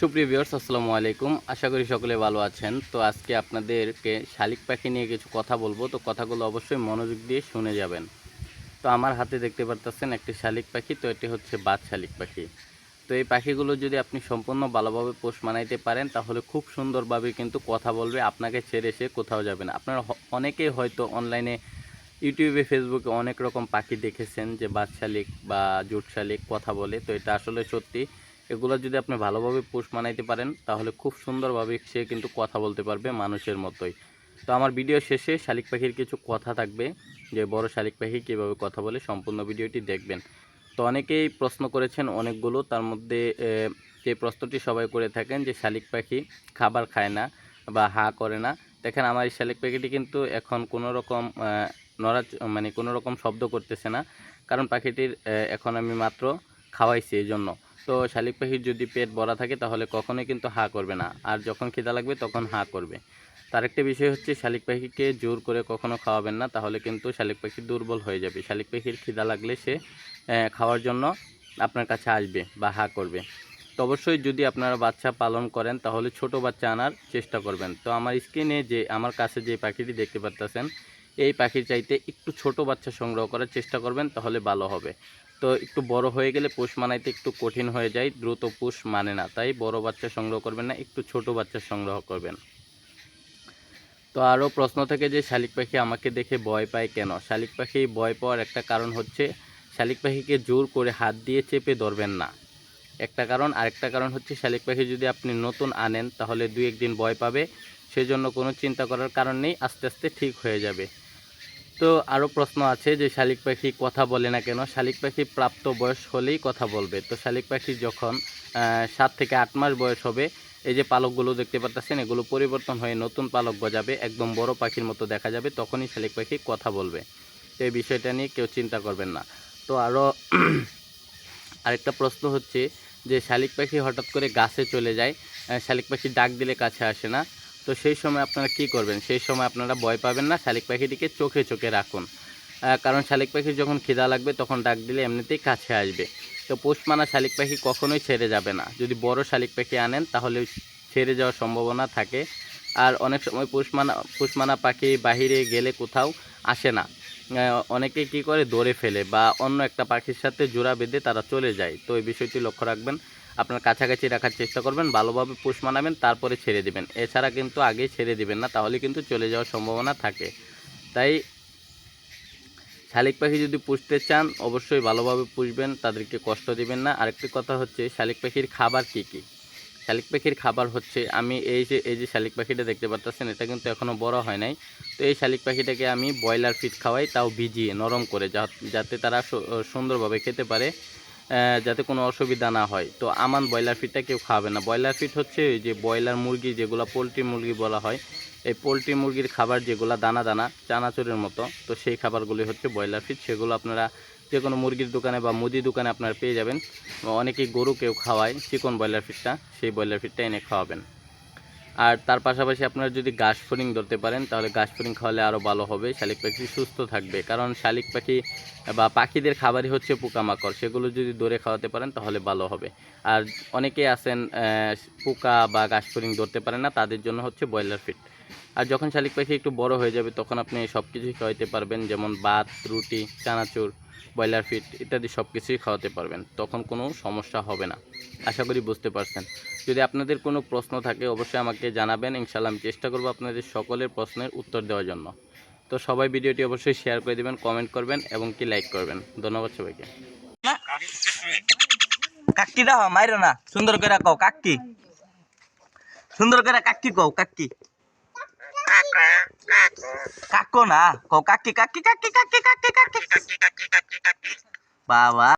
সুপ্রিয় ভিউয়ার্স, আসসালামু আলাইকুম। আশা করি সকলে ভালো আছেন। তো আজকে আপনাদেরকে শালিক পাখি নিয়ে কিছু কথা বলব। তো কথাগুলো অবশ্যই মনোযোগ দিয়ে শুনে যাবেন। তো আমার হাতে দেখতে পারতেছেন একটি শালিক পাখি। তো এটি হচ্ছে বাদ শালিক পাখি। তো এই পাখিগুলো যদি আপনি সম্পূর্ণ ভালোভাবে পোষ মানাইতে পারেন, তাহলে খুব সুন্দরভাবে কিন্তু কথা বলবে। আপনাকে ছেড়ে সে কোথাও যাবে না। আপনারা অনেকেই হয়তো অনলাইনে, ইউটিউবে, ফেসবুকে অনেক রকম পাখি দেখেছেন যে বাদ শালিক বা জুট শালিক কথা বলে। তো এটা আসলে সত্যি। এগুলো যদি আপনি ভালোভাবে পোষ মানাইতে পারেন, তাহলে খুব সুন্দরভাবে সে কিন্তু কথা বলতে পারবে মানুষের মতোই। তো আমার ভিডিও শেষে শালিক পাখির কিছু কথা থাকবে, যে বড় শালিক পাখি কীভাবে কথা বলে সম্পূর্ণ ভিডিওটি দেখবেন। তো অনেকেই প্রশ্ন করেছেন অনেকগুলো, তার মধ্যে যে প্রশ্নটি সবাই করে থাকেন যে শালিক পাখি খাবার খায় না বা হা করে না। দেখেন আমার এই শালিক পাখিটি কিন্তু এখন কোনো রকম নড়া মানে কোনো রকম শব্দ করতেছে না। কারণ পাখিটির এখন আমি মাত্র খাওয়াইছি এই জন্য তো শালিক পাখির যদি পেট ভরা থাকে তাহলে কখনোই কিন্তু হা করবে না। আর যখন খিদা লাগবে তখন হা করবে। তার একটা বিষয় হচ্ছে শালিক পাখিকে জোর করে কখনো খাওয়াবেন না, তাহলে কিন্তু শালিক পাখি দুর্বল হয়ে যাবে। শালিক পাখির খিদা লাগলে সে খাওয়ার জন্য আপনার কাছে আসবে বা হা করবে। তো অবশ্যই যদি আপনারা বাচ্চা পালন করেন তাহলে ছোট বাচ্চা আনার চেষ্টা করবেন। তো আমার স্ক্রিনে যে, আমার কাছে যে পাখিটি দেখতে পারতেছেন এই পাখির চাইতে একটু ছোট বাচ্চা সংগ্রহ করার চেষ্টা করবেন, তাহলে ভালো হবে। তো একটু বড় হয়ে গেলে পোষ মানাইতে একটু কঠিন হয়ে যায়, দ্রুত পোষ মানে না। তাই বড় বাচ্চা সংগ্রহ করবেন না, একটু ছোট বাচ্চা সংগ্রহ করবেন। তো আরও প্রশ্ন থেকে যে, শালিক পাখি আমাকে দেখে ভয় পায় কেন? শালিক পাখি ভয় পাওয়ার একটা কারণ হচ্ছে, শালিক পাখিকে জোর করে হাত দিয়ে চেপে ধরবেন না। একটা কারণ, আরেকটা কারণ হচ্ছে, শালিক পাখি যদি আপনি নতুন আনেন, তাহলে দুই একদিন ভয় পাবে। সেজন্য কোনো চিন্তা করার কারণ নেই, আস্তে আস্তে ঠিক হয়ে যাবে। তো আরও প্রশ্ন আছে যে শালিক পাখি কথা বলে না কেন? শালিক পাখি প্রাপ্ত বয়স হলেই কথা বলবে। তো শালিক পাখি যখন সাত থেকে আট মাস বয়স হবে, এই যে পালকগুলো দেখতে পাচ্ছেন এগুলো পরিবর্তন হয়ে নতুন পালক গজাবে, একদম বড় পাখির মতো দেখা যাবে, তখনই শালিক পাখি কথা বলবে। তো এই বিষয়টা নিয়ে কেউ চিন্তা করবেন না। তো আরও আরেকটা প্রশ্ন হচ্ছে যে শালিক পাখি হঠাৎ করে গাছে চলে যায় শালিক পাখি ডাক দিলে কাছে আসে না। তো সেই সময় আপনারা কি করবেন? সেই সময় আপনারা ভয় পাবেন না, শালিক পাখিটিকে চোখে চোখে রাখুন। কারণ শালিক পাখির যখন খিদা লাগবে, তখন ডাক দিলে এমনিতেই কাছে আসবে। তো পোষমানা শালিক পাখি কখনোই ছেড়ে যাবে না। যদি বড় শালিক পাখি আনেন, তাহলে ছেড়ে যাওয়ার সম্ভাবনা থাকে। আর অনেক সময় পোষমানা পোষমানা পাখি বাহিরে গেলে কোথাও আসে না। অনেকে কি করে? দৌড়ে ফেলে বা অন্য একটা পাখির সাথে জোড়া বেঁধে তারা চলে যায়। তো এই বিষয়টি লক্ষ্য রাখবেন। আপনার কাছাকাছি রাখার চেষ্টা করবেন, ভালোভাবে পোষ মানাবেন, তারপরে ছেড়ে দেবেন। এছাড়া কিন্তু আগে ছেড়ে দেবেন না, তাহলে কিন্তু চলে যাওয়ার সম্ভাবনা থাকে। তাই শালিক পাখি যদি পুষতে চান, অবশ্যই ভালোভাবে পুষবেন, তাদেরকে কষ্ট দিবেন না। আরেকটি কথা হচ্ছে, শালিক পাখির খাবার কী কী? শালিক পাখির খাবার হচ্ছে, আমি এই যে এই যে শালিক পাখিটা দেখতে পাচ্ছেন এটা কিন্তু এখনও বড় হয় নাই। তো এই শালিক পাখিটাকে আমি ব্রয়লার ফিট খাওয়াই, তাও ভিজিয়ে নরম করে যাতে তারা সুন্দরভাবে খেতে পারে। যাতে কোনো অসুবিধা না হয়। তো আমান ব্রয়লার ফিটটা কেউ খাবে না। ব্রয়লার ফিট হচ্ছে যে ব্রয়লার মুরগি, যেগুলো পোলট্রি মুরগি বলা হয়, এই পোলট্রি মুরগির খাবার যেগুলো দানা দানা, চানাচুরের মতো, তো সেই খাবারগুলি হচ্ছে ব্রয়লার ফিট সেগুলো আপনারা যে কোনো মুরগির দোকানে বা মুদি দোকানে আপনারা পেয়ে যাবেন। অনেকেই গরু কেউ খাওয়ায়, চিকন ব্রয়লার ফিটটা সেই ব্রয়লার ফিটটা এনে খাওয়াবেন। আর তার পাশাপাশি আপনারা যদি ঘাস ফড়িং ধরতে পারেন, তাহলে ঘাস ফড়িং খাওয়ালে আরও ভালো হবে, শালিক পাখি সুস্থ থাকবে। কারণ শালিক পাখি বা পাখিদের খাবারই হচ্ছে পোকামাকড়, সেগুলো যদি ধরে খাওয়াতে পারেন, তাহলে ভালো হবে। আর অনেকেই আছেন পোকা বা ঘাস ফড়িং ধরতে পারেন না, তাদের জন্য হচ্ছে ব্রয়লার ফিট আর যখন শালিক পাখি একটু বড় হয়ে যাবে, তখন আপনি সব কিছুই খাওয়াতে পারবেন, যেমন ভাত, রুটি, চানাচুর ব্রয়লার ফিট ইত্যাদি সব কিছুই খাওয়াতে পারবেন, তখন কোনো সমস্যা হবে না। আশা করি বুঝতে পারছেন। যদি আপনাদের কোনো প্রশ্ন থাকে, অবশ্যই আমাকে জানাবেন। ইনশাল্লাহ আমি চেষ্টা করব আপনাদের সকলের প্রশ্নের উত্তর দেওয়ার জন্য। তো সবাই ভিডিওটি অবশ্যই শেয়ার করে দেবেন কমেন্ট করবেন এবং কি লাইক করবেন। ধন্যবাদ সবাইকে। কাকি দাও, মাইরো না। সুন্দর করে কাকি সুন্দর করে কাকি কও কাকি কাকো না? কাকি কাকি কাকি কাকি কাকি কাকি। বাবা।